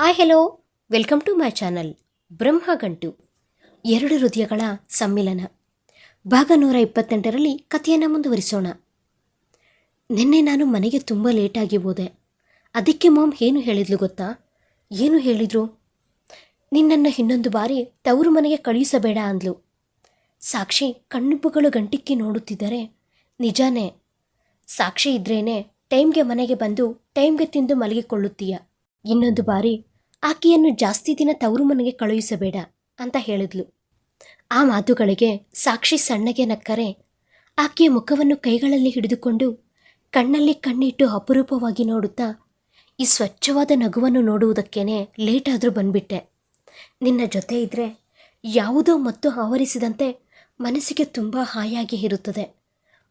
Hi hello welcome to my channel Brahmagantu ಎರಡು ಹೃದಯಗಳ ಸಮ್ಮಿಲನ. ಭಾಗ ನೂರ ಇಪ್ಪತ್ತೆಂಟರಲ್ಲಿ ಕಥೆಯನ್ನು ಮುಂದುವರಿಸೋಣ. ನಿನ್ನೆ ನಾನು ಮನೆಗೆ ತುಂಬ ಲೇಟಾಗಿ ಹೋದೆ. ಅದಕ್ಕೆ ಮಾಮ್ ಏನು ಹೇಳಿದ್ಲು ಗೊತ್ತಾ? ಏನು ಹೇಳಿದ್ರು? ನಿನ್ನನ್ನು ಇನ್ನೊಂದು ಬಾರಿ ತವರು ಮನೆಗೆ ಕಳುಹಿಸಬೇಡ ಅಂದ್ಲು. ಸಾಕ್ಷಿ ಕಣ್ಣುಬ್ಬುಗಳು ಗಂಟಿಕ್ಕಿ ನೋಡುತ್ತಿದ್ದರೆ ನಿಜಾನೇ. ಸಾಕ್ಷಿ ಇದ್ರೇನೆ ಟೈಮ್ಗೆ ಮನೆಗೆ ಬಂದು ಟೈಮ್ಗೆ ತಿಂದು ಮಲಗಿಕೊಳ್ಳುತ್ತೀಯ. ಇನ್ನೊಂದು ಬಾರಿ, ಆಕೆಯನ್ನು ಜಾಸ್ತಿ ದಿನ ತವರು ಮನೆಗೆ ಕಳುಹಿಸಬೇಡ ಅಂತ ಹೇಳಿದ್ಲು. ಆ ಮಾತುಗಳಿಗೆ ಸಾಕ್ಷಿ ಸಣ್ಣಗೆ ನಕ್ಕರೆ, ಆಕೆಯ ಮುಖವನ್ನು ಕೈಗಳಲ್ಲಿ ಹಿಡಿದುಕೊಂಡು ಕಣ್ಣಲ್ಲಿ ಕಣ್ಣಿಟ್ಟು ಅಪರೂಪವಾಗಿ ನೋಡುತ್ತಾ ಈ ಸ್ವಚ್ಛವಾದ ನಗುವನ್ನು ನೋಡುವುದಕ್ಕೇನೆ ಲೇಟಾದರೂ ಬಂದ್ಬಿಟ್ಟೆ. ನಿನ್ನ ಜೊತೆ ಇದ್ರೆ ಯಾವುದೋ ಮತ್ತು ಆವರಿಸಿದಂತೆ ಮನಸ್ಸಿಗೆ ತುಂಬ ಹಾಯಾಗಿ ಇರುತ್ತದೆ.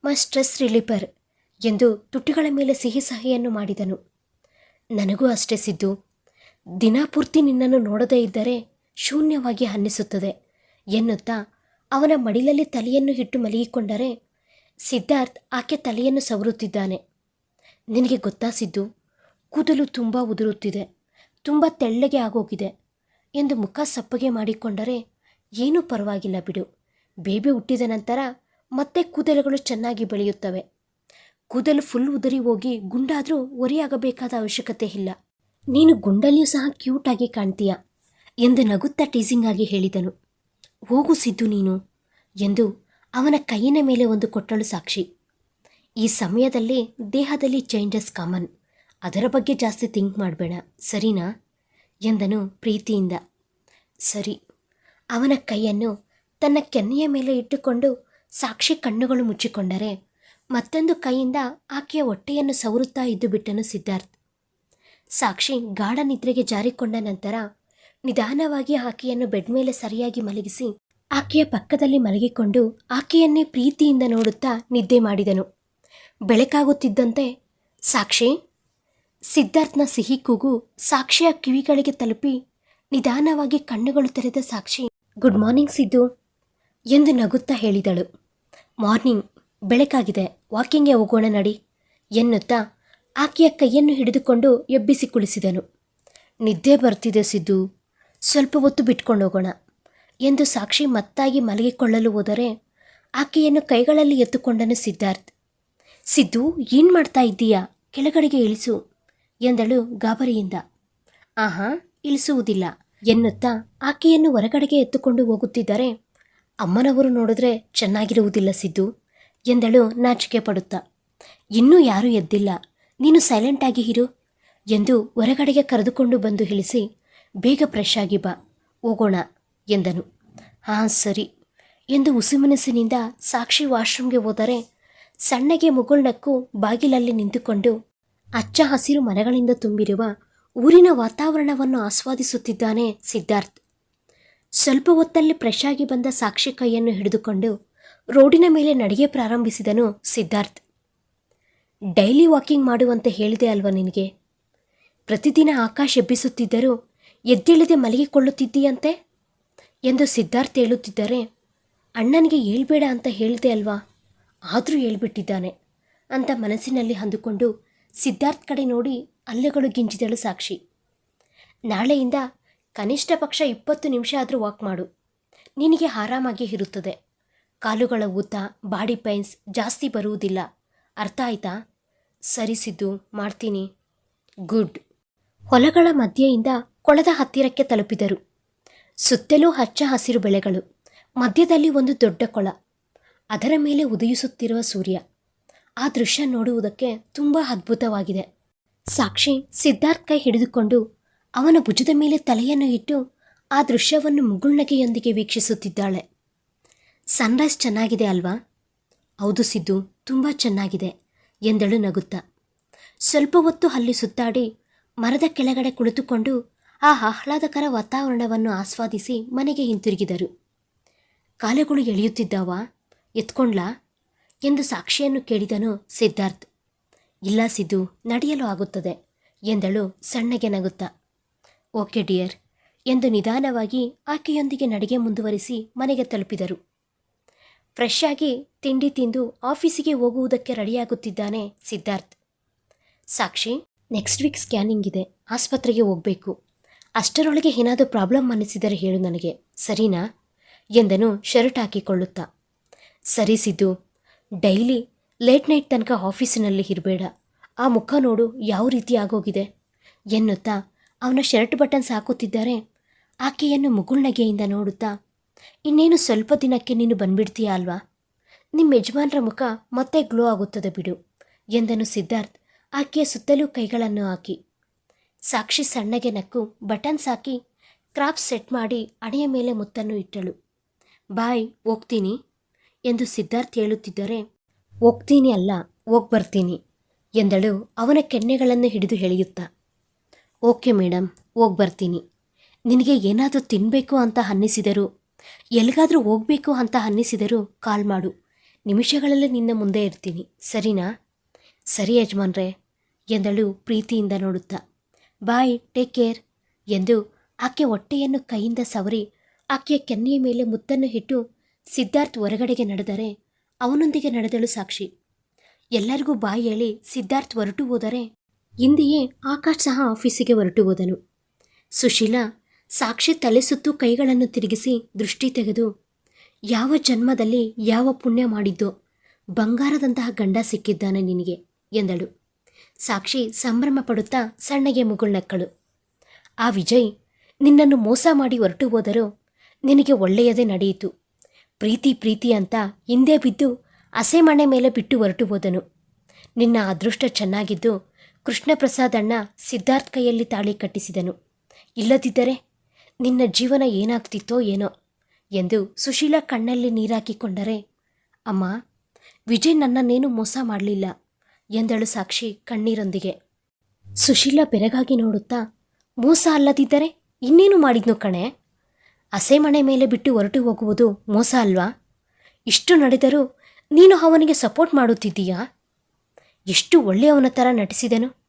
ಮೈ ಸ್ಟ್ರೆಸ್ ರಿಲೀಫರ್ ಎಂದು ತುಟಿಗಳ ಮೇಲೆ ಸಿಹಿ ಸಹಿಯನ್ನು ಮಾಡಿದನು. ನನಗೂ ಅಷ್ಟೇ ಸಿದ್ದು. ದಿನಪೂರ್ತಿ ನಿನ್ನನ್ನು ನೋಡದೇ ಇದ್ದರೆ ಶೂನ್ಯವಾಗಿ ಅನ್ನಿಸುತ್ತದೆ ಎನ್ನುತ್ತಾ ಅವನ ಮಡಿಲಲ್ಲಿ ತಲೆಯನ್ನು ಇಟ್ಟು ಮಲಗಿಕೊಂಡರೆ ಸಿದ್ಧಾರ್ಥ್ ಆಕೆ ತಲೆಯನ್ನು ಸವರುತ್ತಿದ್ದಾನೆ. ನಿನಗೆ ಗೊತ್ತಾ ಸಿದ್ದು? ಕೂದಲು ತುಂಬ ಉದುರುತ್ತಿದೆ, ತುಂಬ ತೆಳ್ಳಗೆ ಆಗೋಗಿದೆ ಎಂದು ಮುಖ ಸಪ್ಪಗೆ ಮಾಡಿಕೊಂಡರೆ ಏನೂ ಪರವಾಗಿಲ್ಲ ಬಿಡು. ಬೇಬಿ ಹುಟ್ಟಿದ ನಂತರ ಮತ್ತೆ ಕೂದಲುಗಳು ಚೆನ್ನಾಗಿ ಬೆಳೆಯುತ್ತವೆ. ಕೂದಲು ಫುಲ್ ಉದುರಿ ಹೋಗಿ ಗುಂಡಾದರೂ ಒರಿಯಾಗಬೇಕಾದ ಅವಶ್ಯಕತೆ ಇಲ್ಲ. ನೀನು ಗುಂಡಲ್ಲಿಯೂ ಸಹ ಕ್ಯೂಟಾಗಿ ಕಾಣ್ತೀಯ ಎಂದು ನಗುತ್ತಾ ಟೀಸಿಂಗ್ ಆಗಿ ಹೇಳಿದನು. ಹೋಗು ಸಿದ್ದು ನೀನು ಎಂದು ಅವನ ಕೈಯಿನ ಮೇಲೆ ಒಂದು ಕೊಟ್ಟಳು ಸಾಕ್ಷಿ. ಈ ಸಮಯದಲ್ಲಿ ದೇಹದಲ್ಲಿ ಚೇಂಜಸ್ ಕಾಮನ್ ಅದರ ಬಗ್ಗೆ ಜಾಸ್ತಿ ಥಿಂಕ್ ಮಾಡಬೇಡ, ಸರಿನಾ? ಎಂದನು ಪ್ರೀತಿಯಿಂದ. ಸರಿ. ಅವನ ಕೈಯನ್ನು ತನ್ನ ಕೆನ್ನೆಯ ಮೇಲೆ ಇಟ್ಟುಕೊಂಡು ಸಾಕ್ಷಿ ಕಣ್ಣುಗಳು ಮುಚ್ಚಿಕೊಂಡರೆ ಮತ್ತೊಂದು ಕೈಯಿಂದ ಆಕೆಯ ಹೊಟ್ಟೆಯನ್ನು ಸವರುತ್ತಾ ಇದ್ದು ಬಿಟ್ಟನು ಸಿದ್ಧಾರ್ಥ್. ಸಾಕ್ಷಿ ಗಾಢ ನಿದ್ರೆಗೆ ಜಾರಿಕೊಂಡ ನಂತರ ನಿಧಾನವಾಗಿ ಆಕೆಯನ್ನು ಬೆಡ್ ಮೇಲೆ ಸರಿಯಾಗಿ ಮಲಗಿಸಿ ಆಕೆಯ ಪಕ್ಕದಲ್ಲಿ ಮಲಗಿಕೊಂಡು ಆಕೆಯನ್ನೇ ಪ್ರೀತಿಯಿಂದ ನೋಡುತ್ತಾ ನಿದ್ದೆ ಮಾಡಿದನು. ಬೆಳಕಾಗುತ್ತಿದ್ದಂತೆ, ಸಾಕ್ಷಿ, ಸಿದ್ಧಾರ್ಥ್ನ ಸಿಹಿ ಕೂಗು ಸಾಕ್ಷಿಯ ಕಿವಿಗಳಿಗೆ ತಲುಪಿ ನಿಧಾನವಾಗಿ ಕಣ್ಣುಗಳು ತೆರೆದ ಸಾಕ್ಷಿ, ಗುಡ್ ಮಾರ್ನಿಂಗ್ ಸಿದ್ದು ಎಂದು ನಗುತ್ತಾ ಹೇಳಿದಳು. ಮಾರ್ನಿಂಗ್ ಬೆಳಕಾಗಿದೆ. ವಾಕಿಂಗ್ಗೆ ಹೋಗೋಣ ನಡಿ ಎನ್ನುತ್ತಾ ಆಕೆಯ ಕೈಯನ್ನು ಹಿಡಿದುಕೊಂಡು ಎಬ್ಬಿಸಿ ಕುಳಿಸಿದನು. ನಿದ್ದೆ ಬರ್ತಿದೆ ಸಿದ್ದು. ಸ್ವಲ್ಪ ಹೊತ್ತು ಬಿಟ್ಕೊಂಡು ಹೋಗೋಣ ಎಂದು ಸಾಕ್ಷಿ ಮತ್ತಾಗಿ ಮಲಗಿಕೊಳ್ಳಲು ಹೋದರೆ ಆಕೆಯನ್ನು ಕೈಗಳಲ್ಲಿ ಎತ್ತುಕೊಂಡನು ಸಿದ್ಧಾರ್ಥ್. ಸಿದ್ದು, ಏನು ಮಾಡ್ತಾ ಇದ್ದೀಯಾ? ಕೆಳಗಡೆಗೆ ಇಳಿಸು ಎಂದಳು ಗಾಬರಿಯಿಂದ. ಆಹಾ, ಇಳಿಸುವುದಿಲ್ಲ ಎನ್ನುತ್ತಾ ಆಕೆಯನ್ನು ಹೊರಗಡೆಗೆ ಎತ್ತುಕೊಂಡು ಹೋಗುತ್ತಿದ್ದರೆ ಅಮ್ಮನವರು ನೋಡಿದ್ರೆ ಚೆನ್ನಾಗಿರುವುದಿಲ್ಲ ಸಿದ್ದು. ಎಂದಳು ನಾಚಿಕೆ ಪಡುತ್ತಾ ಇನ್ನೂ ಯಾರೂ ಎದ್ದಿಲ್ಲ. ನೀನು ಸೈಲೆಂಟಾಗಿ ಇರು ಎಂದು ಹೊರಗಡೆಗೆ ಕರೆದುಕೊಂಡು ಬಂದು ಇಳಿಸಿ ಬೇಗ ಫ್ರೆಶ್ ಆಗಿ ಬಾ, ಹೋಗೋಣ ಎಂದನು. ಹಾಂ, ಸರಿ ಎಂದು ಉಸುಮನಸ್ಸಿನಿಂದ ಸಾಕ್ಷಿ ವಾಶ್ರೂಮ್ಗೆ ಹೋದರೆ ಸಣ್ಣಗೆ ಮುಗುಳ್ನಕ್ಕು ಬಾಗಿಲಲ್ಲಿ ನಿಂತುಕೊಂಡು ಅಚ್ಚ ಹಸಿರು ಮರಗಳಿಂದ ತುಂಬಿರುವ ಊರಿನ ವಾತಾವರಣವನ್ನು ಆಸ್ವಾದಿಸುತ್ತಿದ್ದಾನೆ ಸಿದ್ಧಾರ್ಥ್. ಸ್ವಲ್ಪ ಹೊತ್ತಲ್ಲಿ ಫ್ರೆಶ್ ಆಗಿ ಬಂದ ಸಾಕ್ಷಿ ಕೈಯನ್ನು ಹಿಡಿದುಕೊಂಡು ರೋಡಿನ ಮೇಲೆ ನಡಿಗೆ ಪ್ರಾರಂಭಿಸಿದನು ಸಿದ್ಧಾರ್ಥ್. ಡೈಲಿ ವಾಕಿಂಗ್ ಮಾಡುವಂತೆ ಹೇಳಿದೆ ಅಲ್ವಾ ನಿನಗೆ? ಪ್ರತಿದಿನ ಆಕಾಶ ಎಬ್ಬಿಸುತ್ತಿದ್ದರೂ ಎದ್ದೇಳದೆ ಮಲಗಿಕೊಳ್ಳುತ್ತಿದ್ದೀಯಂತೆ? ಎಂದು ಸಿದ್ಧಾರ್ಥ್ ಹೇಳುತ್ತಿದ್ದರೆ, ಅಣ್ಣನಿಗೆ ಹೇಳ್ಬೇಡ ಅಂತ ಹೇಳಿದೆ ಅಲ್ವಾ? ಆದರೂ ಹೇಳ್ಬಿಟ್ಟಿದ್ದಾನೆ ಅಂತ ಮನಸ್ಸಿನಲ್ಲಿ ಅಂದುಕೊಂಡು ಸಿದ್ಧಾರ್ಥ್ ಕಡೆ ನೋಡಿ ಅಲ್ಲೆಗಳು ಗಿಂಜಿದಳು ಸಾಕ್ಷಿ. ನಾಳೆಯಿಂದ ಕನಿಷ್ಠ ಪಕ್ಷ ಇಪ್ಪತ್ತು ನಿಮಿಷ ಆದರೂ ವಾಕ್ ಮಾಡು. ನಿನಗೆ ಆರಾಮಾಗಿ ಇರುತ್ತದೆ. ಕಾಲುಗಳ ಊತ, ಬಾಡಿ ಪೈನ್ಸ್ ಜಾಸ್ತಿ ಬರುವುದಿಲ್ಲ. ಅರ್ಥ ಆಯ್ತಾ? ಸರಿ ಸಿದ್ದು, ಮಾಡ್ತೀನಿ. ಗುಡ್. ಹೊಲಗಳ ಮಧ್ಯೆಯಿಂದ ಕೊಳದ ಹತ್ತಿರಕ್ಕೆ ತಲುಪಿದರು. ಸುತ್ತಲೂ ಹಚ್ಚ ಹಸಿರು ಬೆಳೆಗಳು. ಮಧ್ಯದಲ್ಲಿ ಒಂದು ದೊಡ್ಡ ಕೊಳ. ಅದರ ಮೇಲೆ ಉದಯಿಸುತ್ತಿರುವ ಸೂರ್ಯ. ಆ ದೃಶ್ಯ ನೋಡುವುದಕ್ಕೆ ತುಂಬ ಅದ್ಭುತವಾಗಿದೆ. ಸಾಕ್ಷಿ ಸಿದ್ಧಾರ್ಥ್ ಕೈ ಹಿಡಿದುಕೊಂಡು ಅವನ ಭುಜದ ಮೇಲೆ ತಲೆಯನ್ನು ಇಟ್ಟು ಆ ದೃಶ್ಯವನ್ನು ಮುಗುಳ್ನಗೆಯೊಂದಿಗೆ ವೀಕ್ಷಿಸುತ್ತಿದ್ದಾಳೆ. ಸನ್ರೈಸ್ ಚೆನ್ನಾಗಿದೆ ಅಲ್ವಾ? ಹೌದು ಸಿದ್ದು, ತುಂಬ ಚೆನ್ನಾಗಿದೆ, ಎಂದಳು ನಗುತ್ತಾ. ಸ್ವಲ್ಪ ಹೊತ್ತು ಅಲ್ಲಿ ಸುತ್ತಾಡಿ ಮರದ ಕೆಳಗಡೆ ಕುಳಿತುಕೊಂಡು ಆ ಆಹ್ಲಾದಕರ ವಾತಾವರಣವನ್ನು ಆಸ್ವಾದಿಸಿ ಮನೆಗೆ ಹಿಂತಿರುಗಿದರು. ಕಾಲುಗಳು ಎಳೆಯುತ್ತಿದ್ದಾವ? ಎತ್ಕೊಂಡ್ಲಾ? ಎಂದು ಸಾಕ್ಷಿಯನ್ನು ಕೇಳಿದನು ಸಿದ್ಧಾರ್ಥ್. ಇಲ್ಲ ಸಿದ್ದು, ನಡೆಯಲು ಆಗುತ್ತದೆ, ಎಂದಳು ಸಣ್ಣಗೆ ನಗುತ್ತಾ. ಓಕೆ ಡಿಯರ್, ಎಂದು ನಿಧಾನವಾಗಿ ಆಕೆಯೊಂದಿಗೆ ನಡಿಗೆ ಮುಂದುವರಿಸಿ ಮನೆಗೆ ತಲುಪಿದರು. ಫ್ರೆಶ್ ಆಗಿ ತಿಂಡಿ ತಿಂದು ಆಫೀಸಿಗೆ ಹೋಗುವುದಕ್ಕೆ ರೆಡಿಯಾಗುತ್ತಿದ್ದಾನೆ Siddharth. Sakshi next week scanning ಇದೆ. ಆಸ್ಪತ್ರೆಗೆ ಹೋಗಬೇಕು. ಅಷ್ಟರೊಳಗೆ ಏನಾದರೂ ಪ್ರಾಬ್ಲಮ್ ಅನ್ನಿಸಿದರೆ ಹೇಳು ನನಗೆ. ಸರಿನಾ? ಎಂದನು ಶರ್ಟ್ ಹಾಕಿಕೊಳ್ಳುತ್ತಾ. ಸರಿ ಸಿದ್ದು. ಡೈಲಿ ಲೇಟ್ ನೈಟ್ ತನಕ ಆಫೀಸಿನಲ್ಲಿ ಇರಬೇಡ. ಆ ಮುಖ ನೋಡು ಯಾವ ರೀತಿ ಆಗೋಗಿದೆ. ಎನ್ನುತ್ತಾ ಅವನ ಶರ್ಟ್ ಬಟನ್ಸ್ ಹಾಕುತ್ತಿದ್ದಾರೆ ಆಕೆಯನ್ನು ಮುಗುಳ್ನಗೆಯಿಂದ ನೋಡುತ್ತಾ ಇನ್ನೇನು ಸ್ವಲ್ಪ ದಿನಕ್ಕೆ ನೀನು ಬಂದ್ಬಿಡ್ತೀಯ ಅಲ್ವಾ? ನಿಮ್ಮ ಯಜಮಾನರ ಮುಖ ಮತ್ತೆ ಗ್ಲೋ ಆಗುತ್ತದೆ ಬಿಡು, ಎಂದನು ಸಿದ್ಧಾರ್ಥ್ ಆಕೆಯ ಸುತ್ತಲೂ ಕೈಗಳನ್ನು ಹಾಕಿ. ಸಾಕ್ಷಿ ಸಣ್ಣಗೆ ನಕ್ಕು ಬಟನ್ಸ್ ಹಾಕಿ ಕ್ರಾಪ್ ಸೆಟ್ ಮಾಡಿ ಅಣೆಯ ಮೇಲೆ ಮುತ್ತನ್ನು ಇಟ್ಟಳು. ಬಾಯ್, ಹೋಗ್ತೀನಿ, ಎಂದು ಸಿದ್ಧಾರ್ಥ್ ಹೇಳುತ್ತಿದ್ದರೆ, ಹೋಗ್ತೀನಿ ಅಲ್ಲ, ಹೋಗಿ ಬರ್ತೀನಿ, ಎಂದಳು ಅವನ ಕೆನ್ನೆಗಳನ್ನು ಹಿಡಿದು ಎಳೆಯುತ್ತಾ ಓಕೆ ಮೇಡಮ್ ಹೋಗಿ ಬರ್ತೀನಿ, ನಿನಗೆ ಏನಾದರೂ ತಿನ್ನಬೇಕು ಅಂತ ಅನ್ನಿಸಿದರೂ ಎಲ್ಲಿಗಾದರೂ ಹೋಗಬೇಕು ಅಂತ ಅನ್ನಿಸಿದರೂ ಕಾಲ್ ಮಾಡು. ನಿಮಿಷಗಳಲ್ಲಿ ನಿನ್ನ ಮುಂದೆ ಇರ್ತೀನಿ. ಸರಿನಾ? ಸರಿ ಯಜಮಾನ್ರೆ, ಎಂದಳು ಪ್ರೀತಿಯಿಂದ ನೋಡುತ್ತಾ. ಬಾಯ್, ಟೇಕ್ ಕೇರ್, ಎಂದು ಆಕೆ ಹೊಟ್ಟೆಯನ್ನು ಕೈಯಿಂದ ಸವರಿ ಆಕೆಯ ಕೆನ್ನೆಯ ಮೇಲೆ ಮುತ್ತನ್ನು ಇಟ್ಟು ಸಿದ್ಧಾರ್ಥ್ ಹೊರಗಡೆಗೆ ನಡೆದರೆ ಅವನೊಂದಿಗೆ ನಡೆದಳು ಸಾಕ್ಷಿ. ಎಲ್ಲರಿಗೂ ಬಾಯಿ ಹೇಳಿ ಸಿದ್ಧಾರ್ಥ್ ಹೊರಟು ಹೋದರೆ ಹಿಂದೆಯೇ ಆಕಾಶ್ ಸಹ ಆಫೀಸಿಗೆ ಹೊರಟು ಹೋದನು. ಸುಶೀಲಾ ಸಾಕ್ಷಿ ತಲೆ ಸುತ್ತು ಕೈಗಳನ್ನು ತಿರುಗಿಸಿ ದೃಷ್ಟಿ ತೆಗೆದು, ಯಾವ ಜನ್ಮದಲ್ಲಿ ಯಾವ ಪುಣ್ಯ ಮಾಡಿದ್ದೋ, ಬಂಗಾರದಂತಹ ಗಂಡ ಸಿಕ್ಕಿದ್ದಾನೆ ನಿನಗೆ ಎಂದಳು. ಸಾಕ್ಷಿ ಸಂಭ್ರಮ ಪಡುತ್ತಾ ಸಣ್ಣಗೆ ಮುಗುಳ್ನಕ್ಕಳು ಆ ವಿಜಯ್, ನಿನ್ನನ್ನು ಮೋಸ ಮಾಡಿ ಹೊರಟು ಹೋದರೂ ನಿನಗೆ ಒಳ್ಳೆಯದೇ ನಡೆಯಿತು. ಪ್ರೀತಿ ಪ್ರೀತಿ ಅಂತ ಹಿಂದೆ ಬಿದ್ದು ಹಸೆಮಣೆ ಮೇಲೆ ಬಿಟ್ಟು ಹೊರಟು ಹೋದನು. ನಿನ್ನ ಅದೃಷ್ಟ ಚೆನ್ನಾಗಿದ್ದು ಕೃಷ್ಣಪ್ರಸಾದಣ್ಣ ಸಿದ್ಧಾರ್ಥ್ ಕೈಯಲ್ಲಿ ತಾಳಿ ಕಟ್ಟಿಸಿದನು. ಇಲ್ಲದಿದ್ದರೆ ನಿನ್ನ ಜೀವನ ಏನಾಗ್ತಿತ್ತೋ ಏನೋ ಎಂದು ಸುಶೀಲಾ ಕಣ್ಣಲ್ಲಿ ನೀರಾಕಿಕೊಂಡರೆ, ಅಮ್ಮ, ವಿಜಯ್ ನನ್ನನ್ನೇನು ಮೋಸ ಮಾಡಲಿಲ್ಲ, ಎಂದಳು ಸಾಕ್ಷಿ ಕಣ್ಣೀರೊಂದಿಗೆ. ಸುಶೀಲಾ ಬೆರಗಾಗಿ ನೋಡುತ್ತಾ, ಮೋಸ ಅಲ್ಲದಿದ್ದರೆ ಇನ್ನೇನು ಮಾಡಿದ್ನು ಕಣೆ? ಹಸೆಮಣೆ ಮೇಲೆ ಬಿಟ್ಟು ಹೊರಟು ಹೋಗುವುದು ಮೋಸ ಅಲ್ವಾ? ಇಷ್ಟು ನಡೆದರೂ ನೀನು ಅವನಿಗೆ ಸಪೋರ್ಟ್ ಮಾಡುತ್ತಿದ್ದೀಯಾ? ಎಷ್ಟು ಒಳ್ಳೆಯವನ ಥರ ನಟಿಸಿದನು?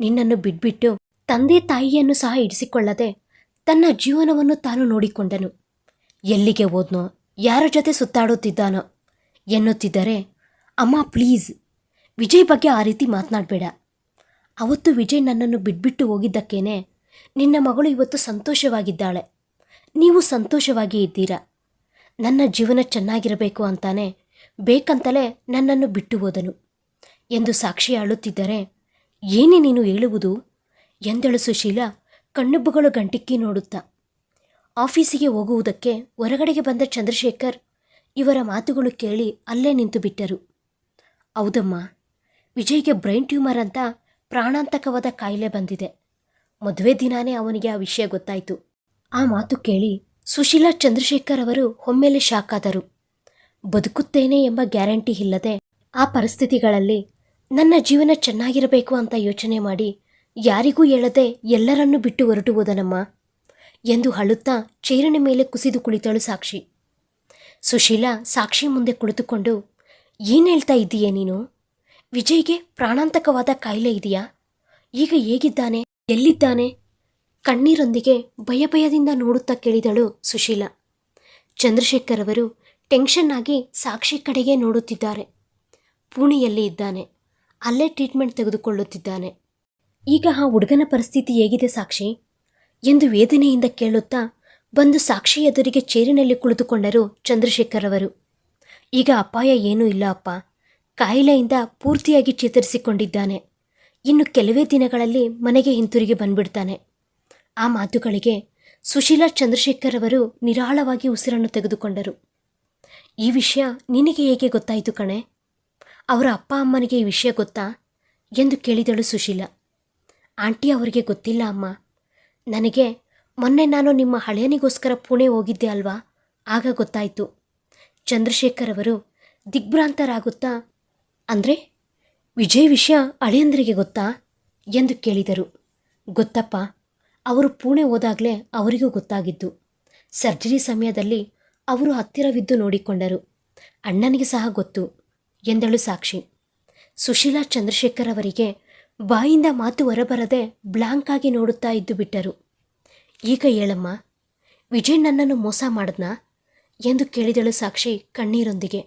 ನಿನ್ನನ್ನು ಬಿಟ್ಬಿಟ್ಟು ತಂದೆ ತಾಯಿಯನ್ನು ಸಹ ಇಡಿಸಿಕೊಳ್ಳದೆ ತನ್ನ ಜೀವನವನ್ನು ತಾನು ನೋಡಿಕೊಂಡನು. ಎಲ್ಲಿಗೆ ಹೋದ್ನೋ, ಯಾರ ಜೊತೆ ಸುತ್ತಾಡುತ್ತಿದ್ದಾನೋ ಎನ್ನುತ್ತಿದ್ದರೆ, ಅಮ್ಮ, ಪ್ಲೀಸ್, ವಿಜಯ್ ಬಗ್ಗೆ ಆ ರೀತಿ ಮಾತನಾಡಬೇಡ. ಅವತ್ತು ವಿಜಯ್ ನನ್ನನ್ನು ಬಿಟ್ಬಿಟ್ಟು ಹೋಗಿದ್ದಕ್ಕೇನೆ ನಿನ್ನ ಮಗಳು ಇವತ್ತು ಸಂತೋಷವಾಗಿದ್ದಾಳೆ. ನೀವು ಸಂತೋಷವಾಗಿ ಇದ್ದೀರಾ. ನನ್ನ ಜೀವನ ಚೆನ್ನಾಗಿರಬೇಕು ಅಂತಾನೆ ಬೇಕಂತಲೇ ನನ್ನನ್ನು ಬಿಟ್ಟು ಹೋದನು. ಎಂದು ಸಾಕ್ಷಿ ಅಳುತ್ತಿದ್ದರೆ, ಏನೇ ನೀನು ಹೇಳುವುದು? ಎಂದಳು ಸುಶೀಲಾ. ಕಣ್ಣುಬ್ಬುಗಳು ಗಂಟಿಕ್ಕಿ ನೋಡುತ್ತಾ. ಆಫೀಸಿಗೆ ಹೋಗುವುದಕ್ಕೆ ಹೊರಗಡೆಗೆ ಬಂದ ಚಂದ್ರಶೇಖರ್ ಇವರ ಮಾತುಗಳು ಕೇಳಿ ಅಲ್ಲೇ ನಿಂತು ಬಿಟ್ಟರು. ಹೌದಮ್ಮ, ವಿಜಯ್ಗೆ ಬ್ರೈನ್ ಟ್ಯೂಮರ್ ಅಂತ ಪ್ರಾಣಾಂತಕವಾದ ಕಾಯಿಲೆ ಬಂದಿದೆ. ಮದುವೆ ದಿನಾನೇ ಅವನಿಗೆ ಆ ವಿಷಯ ಗೊತ್ತಾಯಿತು. ಆ ಮಾತು ಕೇಳಿ ಸುಶೀಲಾ ಚಂದ್ರಶೇಖರ್ ಅವರು ಒಮ್ಮೆಲೆ ಶಾಕ್ ಆದರು. ಬದುಕುತ್ತೇನೆ ಎಂಬ ಗ್ಯಾರಂಟಿ ಇಲ್ಲದೆ ಆ ಪರಿಸ್ಥಿತಿಗಳಲ್ಲಿ ನನ್ನ ಜೀವನ ಚೆನ್ನಾಗಿರಬೇಕು ಅಂತ ಯೋಚನೆ ಮಾಡಿ ಯಾರಿಗೂ ಹೇಳದೆ ಎಲ್ಲರನ್ನೂ ಬಿಟ್ಟು ಹೊರಟು ಹೋದನಮ್ಮ ಎಂದು ಅಳುತ್ತಾ ಚೇರಿನ ಮೇಲೆ ಕುಸಿದು ಕುಳಿತಳು ಸಾಕ್ಷಿ. ಸುಶೀಲಾ ಸಾಕ್ಷಿ ಮುಂದೆ ಕುಳಿತುಕೊಂಡು, ಏನು ಹೇಳ್ತಾ ಇದ್ದೀಯೇ ನೀನು? ವಿಜಯ್ಗೆ ಪ್ರಾಣಾಂತಕವಾದ ಕಾಯಿಲೆ ಇದೆಯಾ? ಈಗ ಹೇಗಿದ್ದಾನೆ? ಎಲ್ಲಿದ್ದಾನೆ? ಕಣ್ಣೀರೊಂದಿಗೆ ಭಯಭಯದಿಂದ ನೋಡುತ್ತಾ ಕೇಳಿದಳು ಸುಶೀಲಾ. ಚಂದ್ರಶೇಖರ್ ಅವರು ಟೆನ್ಷನ್ ಆಗಿ ಸಾಕ್ಷಿ ಕಡೆಗೆ ನೋಡುತ್ತಿದ್ದಾರೆ. ಪುಣೆಯಲ್ಲಿ ಇದ್ದಾನೆ. ಅಲ್ಲೇ ಟ್ರೀಟ್ಮೆಂಟ್ ತೆಗೆದುಕೊಳ್ಳುತ್ತಿದ್ದಾನೆ. ಈಗ ಆ ಹುಡುಗನ ಪರಿಸ್ಥಿತಿ ಹೇಗಿದೆ ಸಾಕ್ಷಿ? ಎಂದು ವೇದನೆಯಿಂದ ಕೇಳುತ್ತಾ ಬಂದು ಸಾಕ್ಷಿ ಎದುರಿಗೆ ಚೇರಿನಲ್ಲಿ ಕುಳಿತುಕೊಂಡರು ಚಂದ್ರಶೇಖರ್ ಅವರು ಈಗ ಅಪಾಯ ಏನೂ ಇಲ್ಲ ಅಪ್ಪ. ಕಾಯಿಲೆಯಿಂದ ಪೂರ್ತಿಯಾಗಿ ಚೇತರಿಸಿಕೊಂಡಿದ್ದಾನೆ. ಇನ್ನು ಕೆಲವೇ ದಿನಗಳಲ್ಲಿ ಮನೆಗೆ ಹಿಂತಿರುಗಿ ಬಂದ್ಬಿಡ್ತಾನೆ. ಆ ಮಾತುಗಳಿಗೆ ಸುಶೀಲಾ ಚಂದ್ರಶೇಖರ್ ಅವರು ನಿರಾಳವಾಗಿ ಉಸಿರನ್ನು ತೆಗೆದುಕೊಂಡರು. ಈ ವಿಷಯ ನಿನಗೆ ಹೇಗೆ ಗೊತ್ತಾಯಿತು ಕಣೆ? ಅವರ ಅಪ್ಪ ಅಮ್ಮನಿಗೆ ಈ ವಿಷಯ ಗೊತ್ತಾ? ಎಂದು ಕೇಳಿದಳು ಸುಶೀಲಾ. ಆಂಟಿ ಅವರಿಗೆ ಗೊತ್ತಿಲ್ಲ ಅಮ್ಮ. ನನಗೆ ಮೊನ್ನೆ ನಾನು ನಿಮ್ಮ ಹಳೆಯನಿಗೋಸ್ಕರ ಪುಣೆ ಹೋಗಿದ್ದೆ ಅಲ್ವಾ? ಆಗ ಗೊತ್ತಾಯಿತು. ಚಂದ್ರಶೇಖರ್ ಅವರು ದಿಗ್ಭ್ರಾಂತರಾಗುತ್ತಾ, ಅಂದರೆ? ವಿಜಯ್ ವಿಷಯ ಹಳೆಯಂದ್ರಿಗೆ ಗೊತ್ತಾ? ಎಂದು ಕೇಳಿದರು. ಗೊತ್ತಪ್ಪ. ಅವರು ಪುಣೆ ಹೋದಾಗಲೇ ಅವರಿಗೂ ಗೊತ್ತಾಗಿದ್ದು. ಸರ್ಜರಿ ಸಮಯದಲ್ಲಿ ಅವರು ಹತ್ತಿರವಿದ್ದು ನೋಡಿಕೊಂಡರು. ಅಣ್ಣನಿಗೆ ಸಹ ಗೊತ್ತು, ಎಂದಳು ಸಾಕ್ಷಿ. ಸುಶೀಲಾ ಚಂದ್ರಶೇಖರ್ ಅವರಿಗೆ ಬಾಯಿಂದ ಮಾತು ಹೊರಬರದೆ ಬ್ಲಾಂಕ್ ಆಗಿ ನೋಡುತ್ತಾ ಇದ್ದು ಬಿಟ್ಟರು. ಈಗ ಹೇಳಮ್ಮ, ವಿಜಯ್ ನನ್ನನ್ನು ಮೋಸ ಮಾಡದ್ನಾ ಎಂದು ಕೇಳಿದಳು ಸಾಕ್ಷಿ ಕಣ್ಣೀರೊಂದಿಗೆ.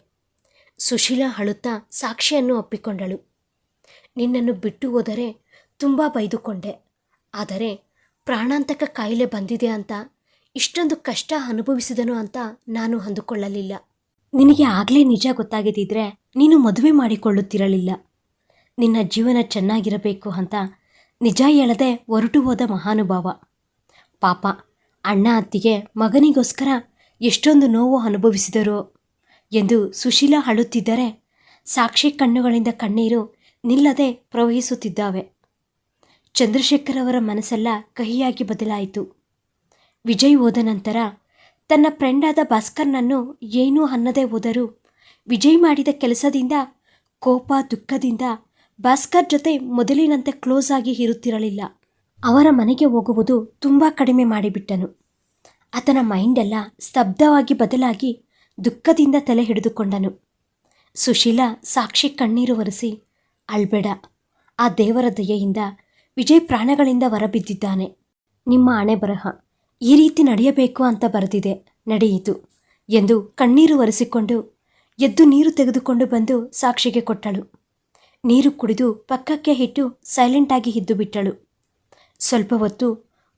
ಸುಶೀಲಾ ಅಳುತ್ತಾ ಸಾಕ್ಷಿಯನ್ನು ಒಪ್ಪಿಕೊಂಡಳು. ನಿನ್ನನ್ನು ಬಿಟ್ಟು ಹೋದರೆ ತುಂಬ ಬೈದುಕೊಂಡೆ. ಆದರೆ ಪ್ರಾಣಾಂತಕ ಕಾಯಿಲೆ ಬಂದಿದೆ ಅಂತ, ಇಷ್ಟೊಂದು ಕಷ್ಟ ಅನುಭವಿಸಿದನು ಅಂತ ನಾನು ಅಂದುಕೊಳ್ಳಲಿಲ್ಲ. ನಿನಗೆ ಆಗಲೇ ನಿಜ ಗೊತ್ತಾಗಿದ್ದಿದ್ರೆ ನೀನು ಮದುವೆ ಮಾಡಿಕೊಳ್ಳುತ್ತಿರಲಿಲ್ಲ. ನಿನ್ನ ಜೀವನ ಚೆನ್ನಾಗಿರಬೇಕು ಅಂತ ನಿಜ ಹೇಳದೆ ಹೊರಟು ಹೋದ ಮಹಾನುಭಾವ. ಪಾಪ, ಅಣ್ಣ ಅತ್ತಿಗೆ ಮಗನಿಗೋಸ್ಕರ ಎಷ್ಟೊಂದು ನೋವು ಅನುಭವಿಸಿದರು ಎಂದು ಸುಶೀಲಾ ಅಳುತ್ತಿದ್ದರೆ ಸಾಕ್ಷಿ ಕಣ್ಣುಗಳಿಂದ ಕಣ್ಣೀರು ನಿಲ್ಲದೆ ಪ್ರವಹಿಸುತ್ತಿದ್ದಾವೆ. ಚಂದ್ರಶೇಖರ್ ಅವರ ಮನಸ್ಸೆಲ್ಲ ಕಹಿಯಾಗಿ ಬದಲಾಯಿತು. ವಿಜಯ್ ಹೋದ ನಂತರ ತನ್ನ ಫ್ರೆಂಡಾದ ಭಾಸ್ಕರ್ನನ್ನು ಏನೂ ಅನ್ನದೇ ಹೋದರೂ ವಿಜಯ್ ಮಾಡಿದ ಕೆಲಸದಿಂದ ಕೋಪ, ದುಃಖದಿಂದ ಭಾಸ್ಕರ್ ಜೊತೆ ಮೊದಲಿನಂತೆ ಕ್ಲೋಸ್ ಆಗಿ ಇರುತ್ತಿರಲಿಲ್ಲ. ಅವರ ಮನೆಗೆ ಹೋಗುವುದು ತುಂಬ ಕಡಿಮೆ ಮಾಡಿಬಿಟ್ಟನು. ಆತನ ಮೈಂಡೆಲ್ಲ ಸ್ತಬ್ಧವಾಗಿ ಬದಲಾಗಿ ದುಃಖದಿಂದ ತಲೆ ಹಿಡಿದುಕೊಂಡನು. ಸುಶೀಲಾ ಸಾಕ್ಷಿ ಕಣ್ಣೀರು ಒರೆಸಿ, ಅಳ್ಬೇಡ. ಆ ದೇವರ ದಯೆಯಿಂದ ವಿಜಯ್ ಪ್ರಾಣಗಳಿಂದ ಹೊರಬಿದ್ದಿದ್ದಾನೆ. ನಿಮ್ಮ ಹಣೆ ಬರಹ. ಈ ರೀತಿ ನಡೆಯಬೇಕು ಅಂತ ಬರೆದಿದೆ. ನಡೆಯಿತು ಎಂದು ಕಣ್ಣೀರು ಒರೆಸಿಕೊಂಡು ಎದ್ದು ನೀರು ತೆಗೆದುಕೊಂಡು ಬಂದು ಸಾಕ್ಷಿಗೆ ಕೊಟ್ಟಳು. ನೀರು ಕುಡಿದು ಪಕ್ಕಕ್ಕೆ ಇಟ್ಟು ಸೈಲೆಂಟಾಗಿ ಇದ್ದು ಬಿಟ್ಟಳು. ಸ್ವಲ್ಪ ಹೊತ್ತು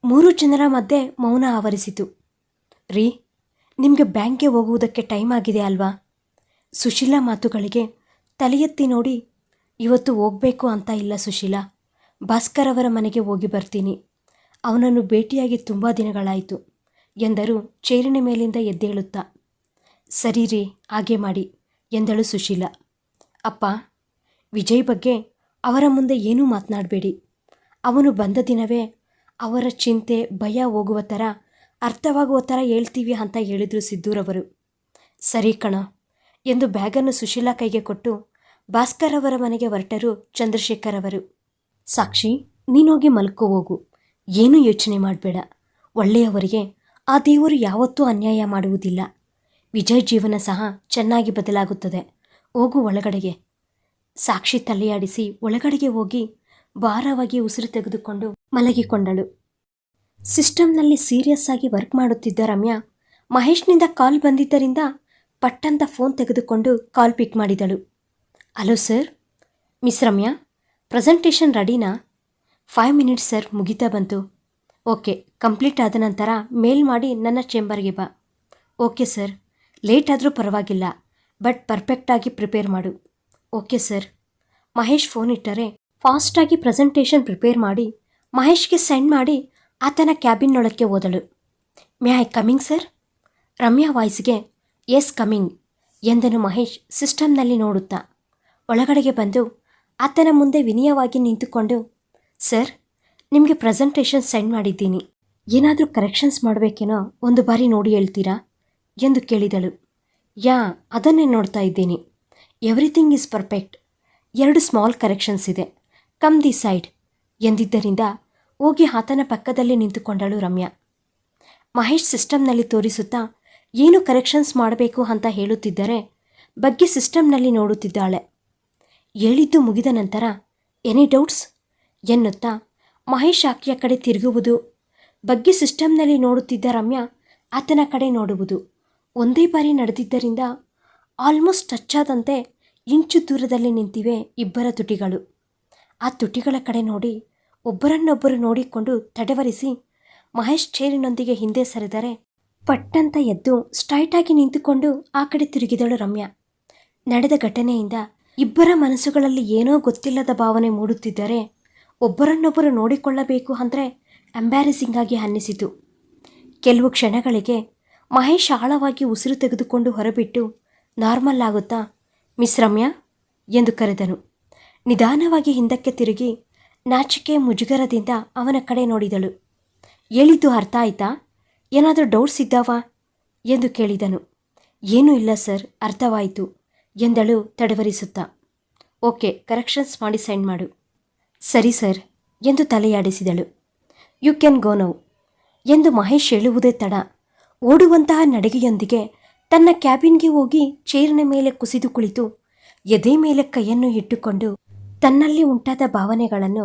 ಮೂರು ಜನರ ಮಧ್ಯೆ ಮೌನ ಆವರಿಸಿತು. ರೀ, ನಿಮಗೆ ಬ್ಯಾಂಕ್ಗೆ ಹೋಗುವುದಕ್ಕೆ ಟೈಮ್ ಆಗಿದೆ ಅಲ್ವಾ? ಸುಶೀಲಾ ಮಾತುಗಳಿಗೆ ತಲೆಯೆತ್ತಿ ನೋಡಿ, ಇವತ್ತು ಹೋಗಬೇಕು ಅಂತ ಇಲ್ಲ ಸುಶೀಲಾ. ಭಾಸ್ಕರ್ ಅವರ ಮನೆಗೆ ಹೋಗಿ ಬರ್ತೀನಿ. ಅವನನ್ನು ಭೇಟಿಯಾಗಿ ತುಂಬ ದಿನಗಳಾಯಿತು, ಎಂದರು ಚೇರಿನ ಮೇಲಿಂದ ಎದ್ದೇಳುತ್ತಾ ಸರಿ ರೀ, ಹಾಗೆ ಮಾಡಿ, ಎಂದಳು ಸುಶೀಲಾ. ಅಪ್ಪ ವಿಜಯ್ ಬಗ್ಗೆ ಅವರ ಮುಂದೆ ಏನೂ ಮಾತನಾಡಬೇಡಿ. ಅವನು ಬಂದ ದಿನವೇ ಅವರ ಚಿಂತೆ, ಭಯ ಹೋಗುವ ಥರ, ಅರ್ಥವಾಗುವ ಥರ ಹೇಳ್ತೀವಿ ಅಂತ ಹೇಳಿದರು ಸಿದ್ದೂರವರು. ಸರಿ ಕಣ, ಎಂದು ಬ್ಯಾಗನ್ನು ಸುಶೀಲಾ ಕೈಗೆ ಕೊಟ್ಟು ಭಾಸ್ಕರ್ ಅವರ ಮನೆಗೆ ಹೊರಟರು ಚಂದ್ರಶೇಖರ್ ಅವರು. ಸಾಕ್ಷಿ ನೀನೋಗಿ ಮಲ್ಕೋ ಹೋಗು. ಏನೂ ಯೋಚನೆ ಮಾಡಬೇಡ. ಒಳ್ಳೆಯವರಿಗೆ ಆ ದೇವರು ಯಾವತ್ತೂ ಅನ್ಯಾಯ ಮಾಡುವುದಿಲ್ಲ. ವಿಜಯ್ ಜೀವನ ಸಹ ಚೆನ್ನಾಗಿ ಬದಲಾಗುತ್ತದೆ. ಹೋಗು ಒಳಗಡೆಗೆ. ಸಾಕ್ಷಿ ತಲೆಯಾಡಿಸಿ ಒಳಗಡೆಗೆ ಹೋಗಿ ಭಾರವಾಗಿ ಉಸಿರು ತೆಗೆದುಕೊಂಡು ಮಲಗಿಕೊಂಡಳು. ಸಿಸ್ಟಮ್ನಲ್ಲಿ ಸೀರಿಯಸ್ ಆಗಿ ವರ್ಕ್ ಮಾಡುತ್ತಿದ್ದ ರಮ್ಯಾ ಮಹೇಶ್ನಿಂದ ಕಾಲ್ ಬಂದಿದ್ದರಿಂದ ಪಟ್ಟಂತ ಫೋನ್ ತೆಗೆದುಕೊಂಡು ಕಾಲ್ ಪಿಕ್ ಮಾಡಿದಳು. Hello sir, miss Ramya, presentation ರೆಡಿನಾ? ಫೈವ್ ಮಿನಿಟ್ಸ್ ಸರ್, ಮುಗಿತಾ ಬಂತು. ಓಕೆ, ಕಂಪ್ಲೀಟ್ ಆದ ನಂತರ ಮೇಲ್ ಮಾಡಿ ನನ್ನ ಚೇಂಬರ್ಗೆ ಬಾ. ಓಕೆ ಸರ್, ಲೇಟ್ ಆದರೂ ಪರವಾಗಿಲ್ಲ, ಬಟ್ ಪರ್ಫೆಕ್ಟಾಗಿ ಪ್ರಿಪೇರ್ ಮಾಡು. Okay sir. ಮಹೇಶ್ ಫೋನ್ ಇಟ್ಟರೆ ಫಾಸ್ಟಾಗಿ ಪ್ರೆಸೆಂಟೇಷನ್ ಪ್ರಿಪೇರ್ ಮಾಡಿ ಮಹೇಶ್ಗೆ ಸೆಂಡ್ ಮಾಡಿ ಆತನ ಕ್ಯಾಬಿನ್ನೊಳಕ್ಕೆ ಓದಳು may I coming sir? Ramya ವಾಯ್ಸ್ಗೆ, yes coming ಎಂದನು ಮಹೇಶ್ ಸಿಸ್ಟಮ್ನಲ್ಲಿ ನೋಡುತ್ತಾ. ಒಳಗಡೆಗೆ ಬಂದು ಆತನ ಮುಂದೆ ವಿನಯವಾಗಿ ನಿಂತುಕೊಂಡು, ಸರ್, ನಿಮಗೆ ಪ್ರೆಸೆಂಟೇಷನ್ ಸೆಂಡ್ ಮಾಡಿದ್ದೀನಿ. ಏನಾದರೂ ಕರೆಕ್ಷನ್ಸ್ ಮಾಡಬೇಕೇನೋ ಒಂದು ಬಾರಿ ನೋಡಿ ಹೇಳ್ತೀರಾ? ಎಂದು ಕೇಳಿದಳು. ಯಾ, ಅದನ್ನೇ ನೋಡ್ತಾ ಇದ್ದೀನಿ. ಎವ್ರಿಥಿಂಗ್ ಈಸ್ ಪರ್ಫೆಕ್ಟ್ ಎರಡು ಸ್ಮಾಲ್ ಕರೆಕ್ಷನ್ಸ್ ಇದೆ. ಕಮ್ ದಿ ಸೈಡ್ ಎಂದಿದ್ದರಿಂದ ಹೋಗಿ ಆತನ ಪಕ್ಕದಲ್ಲಿ ನಿಂತುಕೊಂಡಳು ರಮ್ಯಾ. ಮಹೇಶ್ ಸಿಸ್ಟಮ್ನಲ್ಲಿ ತೋರಿಸುತ್ತಾ, ಏನು ಕರೆಕ್ಷನ್ಸ್ ಮಾಡಬೇಕು ಅಂತ ಹೇಳುತ್ತಿದ್ದರೆ, ಬಗ್ಗೆ ಸಿಸ್ಟಮ್ನಲ್ಲಿ ನೋಡುತ್ತಿದ್ದಾಳೆ. ಹೇಳಿದ್ದು ಮುಗಿದ ನಂತರ ಎನಿ ಡೌಟ್ಸ್ ಎನ್ನುತ್ತಾ, ಮಹೇಶ್ ಆಕೆಯ ಕಡೆ ತಿರುಗುವುದು, ಬಗ್ಗೆ ಸಿಸ್ಟಮ್ನಲ್ಲಿ ನೋಡುತ್ತಿದ್ದ ರಮ್ಯಾ ಆತನ ಕಡೆ ನೋಡುವುದು. ಒಂದೇ ಬಾರಿ ನಡೆದಿದ್ದರಿಂದ ಆಲ್ಮೋಸ್ಟ್ ಟಚ್ ಆದಂತೆ ಇಂಚು ದೂರದಲ್ಲಿ ನಿಂತಿವೆ ಇಬ್ಬರ ತುಟಿಗಳು. ಆ ತುಟಿಗಳ ಕಡೆ ನೋಡಿ, ಒಬ್ಬರನ್ನೊಬ್ಬರು ನೋಡಿಕೊಂಡು ತಡವರಿಸಿ ಮಹೇಶ್ ಚೇರಿನೊಂದಿಗೆ ಹಿಂದೆ ಸರಿದರೆ ಪಟ್ಟಂತ ಎದ್ದು ಸ್ಟ್ರೈಟಾಗಿ ನಿಂತುಕೊಂಡು ಆ ಕಡೆ ತಿರುಗಿದಳು ರಮ್ಯಾ. ನಡೆದ ಘಟನೆಯಿಂದ ಇಬ್ಬರ ಮನಸ್ಸುಗಳಲ್ಲಿ ಏನೋ ಗೊತ್ತಿಲ್ಲದ ಭಾವನೆ ಮೂಡುತ್ತಿದ್ದರೆ ಒಬ್ಬರನ್ನೊಬ್ಬರು ನೋಡಿಕೊಳ್ಳಬೇಕು ಅಂದರೆ ಎಂಬ್ಯಾರೆಸಿಂಗ್ ಆಗಿ ಅನ್ನಿಸಿತು. ಕೆಲವು ಕ್ಷಣಗಳಿಗೆ ಮಹೇಶ್ ಆಳವಾಗಿ ಉಸಿರು ತೆಗೆದುಕೊಂಡು ಹೊರಬಿಟ್ಟು ನಾರ್ಮಲ್ ಆಗುತ್ತಾ? ಮಿಸ್ ರಮ್ಯಾ? ಎಂದು ಕರೆದನು. ನಿಧಾನವಾಗಿ ಹಿಂದಕ್ಕೆ ತಿರುಗಿ ನಾಚಿಕೆ ಮುಜುಗರದಿಂದ ಅವನ ಕಡೆ ನೋಡಿದಳು. ಹೇಳಿದ್ದು ಅರ್ಥ ಆಯ್ತಾ? ಏನಾದರೂ ಡೌಟ್ಸ್ ಇದ್ದಾವಾ? ಎಂದು ಕೇಳಿದನು. ಏನೂ ಇಲ್ಲ ಸರ್, ಅರ್ಥವಾಯಿತು ಎಂದಳು ತಡವರಿಸುತ್ತಾ. ಓಕೆ, ಕರೆಕ್ಷನ್ಸ್ ಮಾಡಿ ಸೆಂಡ್ ಮಾಡು. ಸರಿ ಸರ್, ಎಂದು ತಲೆಯಾಡಿಸಿದಳು. You can go now. ಎಂದು ಮಹೇಶ್ ಹೇಳುವುದೇ ತಡ. ಓಡುವಂತಹ ನಡಿಗೆಯೊಂದಿಗೆ ತನ್ನ ಕ್ಯಾಬಿನ್ಗೆ ಹೋಗಿ ಚೇರಿನ ಮೇಲೆ ಕುಸಿದು ಕುಳಿತು, ಎದೆ ಮೇಲೆ ಕೈಯನ್ನು ಇಟ್ಟುಕೊಂಡು ತನ್ನಲ್ಲಿ ಉಂಟಾದ ಭಾವನೆಗಳನ್ನು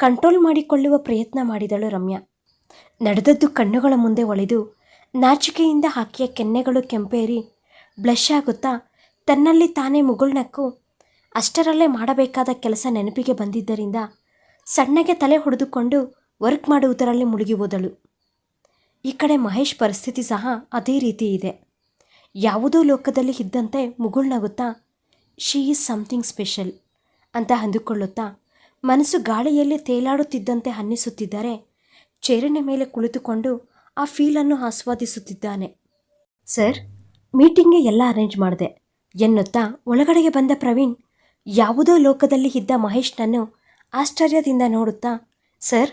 ಕಂಟ್ರೋಲ್ ಮಾಡಿಕೊಳ್ಳುವ ಪ್ರಯತ್ನ ಮಾಡಿದಳು ರಮ್ಯಾ. ನಡೆದದ್ದು ಕಣ್ಣುಗಳ ಮುಂದೆ ಒಳೆದು ನಾಚಿಕೆಯಿಂದ ಹಾಕಿಯ ಕೆನ್ನೆಗಳು ಕೆಂಪೇರಿ ಬ್ಲಷ್ ಆಗುತ್ತಾ ತನ್ನಲ್ಲಿ ತಾನೇ ಮುಗುಳ್ನಕ್ಕು ಅಷ್ಟರಲ್ಲೇ ಮಾಡಬೇಕಾದ ಕೆಲಸ ನೆನಪಿಗೆ ಬಂದಿದ್ದರಿಂದ ಸಣ್ಣಗೆ ತಲೆ ಹೊಡೆದುಕೊಂಡು ವರ್ಕ್ ಮಾಡುವುದರಲ್ಲಿ ಮುಳುಗಿ ಹೋದಳು. ಈ ಕಡೆ ಮಹೇಶ್ ಪರಿಸ್ಥಿತಿ ಸಹ ಅದೇ ರೀತಿ ಇದೆ. ಯಾವುದೋ ಲೋಕದಲ್ಲಿ ಇದ್ದಂತೆ ಮುಗುಳ್ನಗುತ್ತಾ ಶೀ ಈಸ್ ಸಮಥಿಂಗ್ ಸ್ಪೆಷಲ್ ಅಂತ ಅಂದುಕೊಳ್ಳುತ್ತಾ, ಮನಸ್ಸು ಗಾಳಿಯಲ್ಲಿ ತೇಲಾಡುತ್ತಿದ್ದಂತೆ ಅನ್ನಿಸುತ್ತಿದ್ದರೆ, ಚೇರಿನ ಮೇಲೆ ಕುಳಿತುಕೊಂಡು ಆ ಫೀಲನ್ನು ಆಸ್ವಾದಿಸುತ್ತಿದ್ದಾನೆ. ಸರ್ ಮೀಟಿಂಗ್ಗೆ ಎಲ್ಲ ಅರೇಂಜ್ ಮಾಡಿದೆ ಎನ್ನುತ್ತಾ ಒಳಗಡೆಗೆ ಬಂದ ಪ್ರವೀಣ್, ಯಾವುದೋ ಲೋಕದಲ್ಲಿ ಇದ್ದ ಮಹೇಶ್ನನ್ನು ಆಶ್ಚರ್ಯದಿಂದ ನೋಡುತ್ತಾ ಸರ್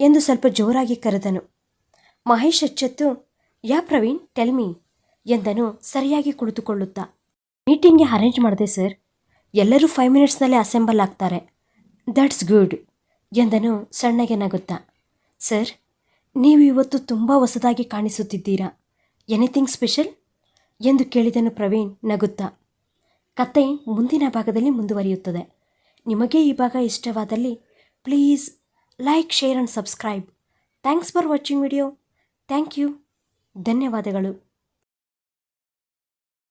ಎಂದು ಸ್ವಲ್ಪ ಜೋರಾಗಿ ಕರೆದನು. ಮಹೇಶ್ ಅಚ್ಚತ್ತು ಯಾ ಪ್ರವೀಣ್ ಟೆಲ್ ಮೀ ಎಂದನು ಸರಿಯಾಗಿ ಕುಳಿತುಕೊಳ್ಳುತ್ತಾ. ಮೀಟಿಂಗ್ಗೆ ಅರೇಂಜ್ ಮಾಡಿದೆ, ಸರ್. ಎಲ್ಲರೂ ಫೈವ್ ಮಿನಿಟ್ಸ್ನಲ್ಲೇ ಅಸೆಂಬಲ್ ಆಗ್ತಾರೆ. ದಟ್ಸ್ ಗುಡ್, ಎಂದನು ಸಣ್ಣಗೆ ನಗುತ್ತಾ. ಸರ್, ನೀವು ಇವತ್ತು ತುಂಬ ಹೊಸದಾಗಿ ಕಾಣಿಸುತ್ತಿದ್ದೀರಾ. Anything special? ಎಂದು ಕೇಳಿದನು ಪ್ರವೀಣ್ ನಗುತ್ತಾ. ಕತೆ ಮುಂದಿನ ಭಾಗದಲ್ಲಿ ಮುಂದುವರಿಯುತ್ತದೆ. ನಿಮಗೆ ಈ ಭಾಗ ಇಷ್ಟವಾದಲ್ಲಿ please like, share and subscribe. Thanks for watching video. Thank you. ಧನ್ಯವಾದಗಳು.